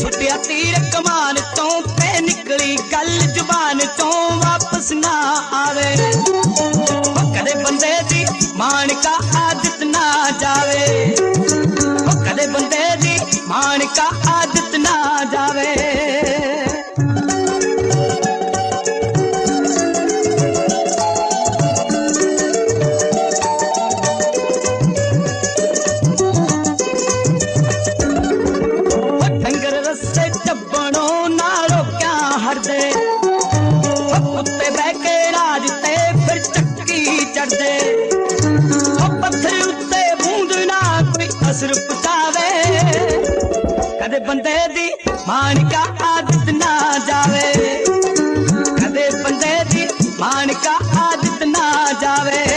ਛੁੱਟਿਆ ਤੀਰ ਕਮਾਨ ਤੋਂ ਪੈ ਨਿਕਲੀ ਗੱਲ ਜ਼ੁਬਾਨ ਤੋਂ ਵਾਪਸ ਨਾ ਆਵੇ। ਕਦੇ ਬੰਦੇ ਦੀ ਮਾਨਕਾ ਆਦਤ ਨਾ ਜਾਵੇ। ਕਦੇ ਬੰਦੇ ਦੀ ਮਾਨਕਾ ਆਦਤ ਚੜਦੇ ਉੱਤੇ ਬਹਿ ਕੇ ਰਾਜ ਤੇ ਫਿਰ ਚੱਕੀ ਚੜਦੇ। ਉਹ ਪੱਥਰ ਉੱਤੇ ਬੂੰਦ ਨਾ ਕੋਈ ਅਸਰ ਪਤਾਵੇ ਕਦੇ ਬੰਦੇ ਦੀ ਮਾਨਕਾ ਆਦਤ ਨਾ ਜਾਵੇ। ਕਦੇ ਬੰਦੇ ਦੀ ਮਾਨਕਾ ਆਦਤ ਨਾ ਜਾਵੇ।